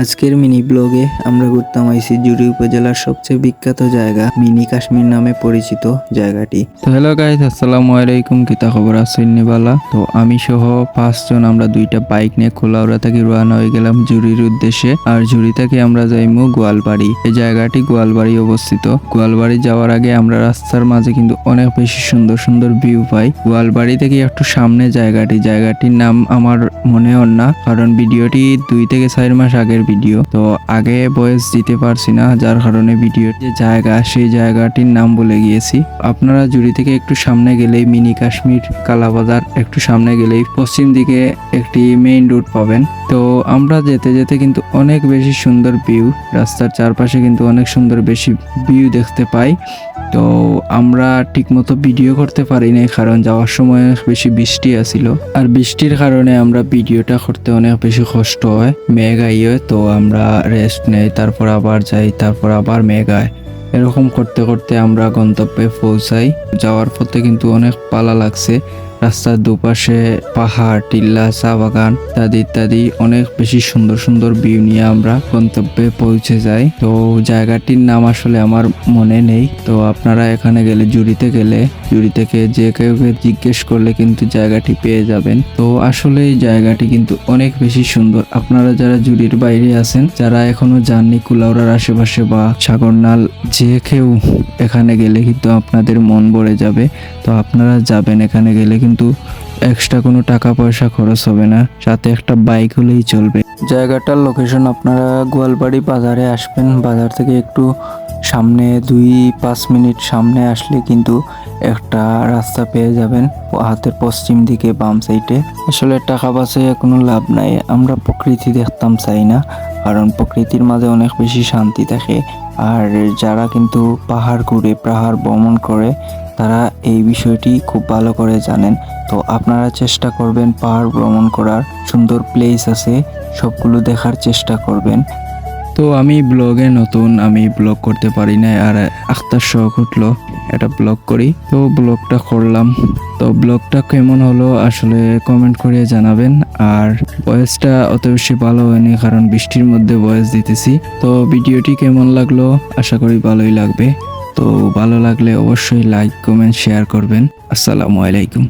আজকের মিনি ব্লগে আমরা ঘুরতাম আইসি জুড়ি উপজেলার সবচেয়ে বিখ্যাত জায়গা মিনি কাশ্মীর নামে পরিচিত জায়গাটি। তো হ্যালো গাইজ আসসালামু আলাইকুম। কিতা খবর? আছেন নিবালা তো আমি সহ পাঁচজন আমরা দুইটা বাইক নিয়ে খোলাউড়া থেকে রওনা হয়ে গেলাম জুড়ির উদ্দেশ্যে। আর জুড়ি থেকে আমরা যাইমু গোয়ালবাড়ি। এই জায়গাটি গোয়ালবাড়ি অবস্থিত। গোয়ালবাড়ি যাওয়ার আগে আমরা রাস্তার মাঝে কিন্তু অনেক বেশি সুন্দর সুন্দর ভিউ পাই। গোয়ালবাড়ি থেকে একটু সামনে জায়গাটি। জায়গাটির নাম আমার মনে মনেও না, কারণ ভিডিওটি দুই থেকে চার মাস আগের ভিডিও তো আগে বয়স দিতে পারছি না, যার কারণে ভিডিওর যে জায়গা, সেই জায়গাটির নাম বলে গিয়েছি। আপনারা জুড়ি থেকে একটু সামনে গেলেই মিনি কাশ্মীর, কালাবাজার, একটু সামনে গেলেই পশ্চিম দিকে একটি মেইন রোড পাবেন। তো আমরা যেতে যেতে কিন্তু অনেক বেশি সুন্দর ভিউ রাস্তার চারপাশে কিন্তু অনেক সুন্দর বেশি ভিউ দেখতে পাই। তো আমরা ঠিকমতো ভিডিও করতে পারি নাই, কারণ যাওয়ার সময় বেশি বৃষ্টি আসিল আর বৃষ্টির কারণে আমরা ভিডিওটা করতে অনেক বেশি কষ্ট হয়, মেঘ আইয়ে তো আমরা রেস্ট নেই, তারপর আবার যাই, তারপর আবার মেঘ আয়। এরকম করতে করতে আমরা গন্তব্যে পৌঁছাই। যাওয়ার পথে কিন্তু অনেক পালা লাগছে। রাস্তার দুপাশে পাহাড়, টিল্লা, চা বাগান ইত্যাদি ইত্যাদি। অনেক বেশি সুন্দর সুন্দর ভিউ নিয়ে আমরা গন্তব্যে পৌঁছে যাই। তো জায়গাটির নাম আসলে আমার মনে নেই। তো আপনারা এখানে গেলে জুড়িতে গেলে জুড়ি থেকে যে কেউ জিজ্ঞেস করলে কিন্তু জায়গাটি পেয়ে যাবেন। তো আসলে এই জায়গাটি কিন্তু অনেক বেশি সুন্দর। আপনারা যারা জুড়ির বাইরে আছেন, যারা এখনও যাননি কুলাউড়ার আশেপাশে বা সাগরনাল, যে কেউ এখানে গেলে কিন্তু আপনাদের মন ভরে যাবে। তো আপনারা যাবেন এখানে গেলে কিন্তু এক্সট্রা কোনো টাকা পয়সা খরচ হবে না। সাথে একটা বাইক হলেই চলবে। জায়গাটার লোকেশন আপনারা গোয়ালবাড়ি বাজারে আসবেন। বাজার থেকে একটু সামনে দুই পাঁচ মিনিট সামনে আসলে কিন্তু একটা রাস্তা পেয়ে যাবেন হাতের পশ্চিম দিকে বাম সাইডে আসলে টাকা বাঁচিয়ে কোনো লাভ নাই। আমরা প্রকৃতি দেখতাম চাই না, কারণ প্রকৃতির মাঝে অনেক বেশি শান্তি থাকে। আর যারা কিন্তু পাহাড় ঘুরে পাহাড় ভ্রমণ করে তারা এই বিষয়টি খুব ভালো করে জানেন। তো আপনারা চেষ্টা করবেন পাহাড় ভ্রমণ করার। সুন্দর প্লেস আছে, সবগুলো দেখার চেষ্টা করবেন। তো আমি ব্লগে নতুন, আমি ব্লগ করতে পারি না আর আখতার শখ উঠল এটা ব্লগ করি। তো ব্লগটা করলাম। তো ব্লগটা কেমন হলো আসলে কমেন্ট করে জানাবেন। আর ভয়েসটা অত বেশি ভালো হয়নি, কারণ বৃষ্টির মধ্যে ভয়েস দিতেছি। তো ভিডিওটি কেমন লাগল? আশা করি ভালোই লাগবে। তো ভালো লাগলে অবশ্যই লাইক কমেন্ট শেয়ার করবেন। আসসালামু আলাইকুম।